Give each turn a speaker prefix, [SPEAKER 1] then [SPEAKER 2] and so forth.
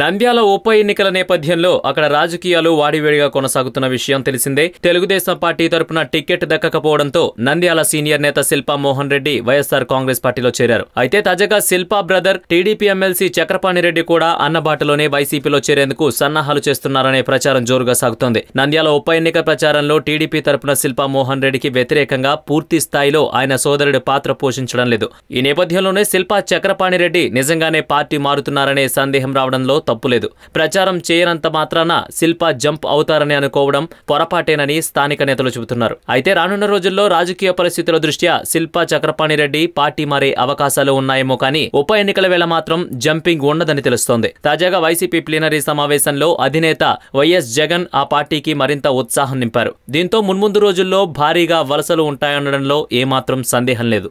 [SPEAKER 1] నంద్యాల ఉప ఎన్నికల నేపథ్యంలో అక్కడ రాజకీయాలు వాడివేడిగా కొనసాగుతున్న విషయం తెలిసిందే. తెలుగుదేశం పార్టీ తరపున టికెట్ దక్కకపోవడంతో నంద్యాల సీనియర్ నేత శిల్పా మోహన్ రెడ్డి వైఎస్ఆర్ కాంగ్రెస్ పార్టీలో చేరారు. అయితే తాజాగా Shilpa brother TDP MLC Chakrapani Reddy కూడా అన్నబాటలోనే వైసీపీలో చేరేందుకు సన్నాహాలు చేస్తున్నారనే ప్రచారం జోరుగా సాగుతోంది. నంద్యాల ఉప ఎన్నిక ప్రచారంలో టీడీపీ తరపున శిల్పా మోహన్ రెడ్డికి వ్యతిరేకంగా పూర్తి స్థాయిలో ఆయన సోదరుడి పాత్ర పోషించడం లేదు. ఈ నేపథ్యంలోనే శిల్పా చక్రపాణి రెడ్డి నిజంగానే పార్టీ మారుతున్నారనే సందేహం రావడంలో తప్పులేదు. ప్రచారం చేయనంత మాత్రాన శిల్ప జంప్ అవుతారని అనుకోవడం పొరపాటేనని స్థానిక నేతలు చెబుతున్నారు. అయితే రానున్న రోజుల్లో రాజకీయ పరిస్థితుల దృష్ట్యా శిల్ప చక్రపాణి రెడ్డి పార్టీ మారే అవకాశాలు ఉన్నాయేమో కానీ ఉప ఎన్నికల వేళ మాత్రం జంపింగ్ ఉండదని తెలుస్తోంది. తాజాగా వైసీపీ ప్లీనరీ సమావేశంలో అధినేత వైఎస్ జగన్ ఆ పార్టీకి మరింత ఉత్సాహం నింపారు. దీంతో మున్ముందు రోజుల్లో భారీగా వలసలు ఉంటాయనడంలో ఏమాత్రం సందేహం లేదు.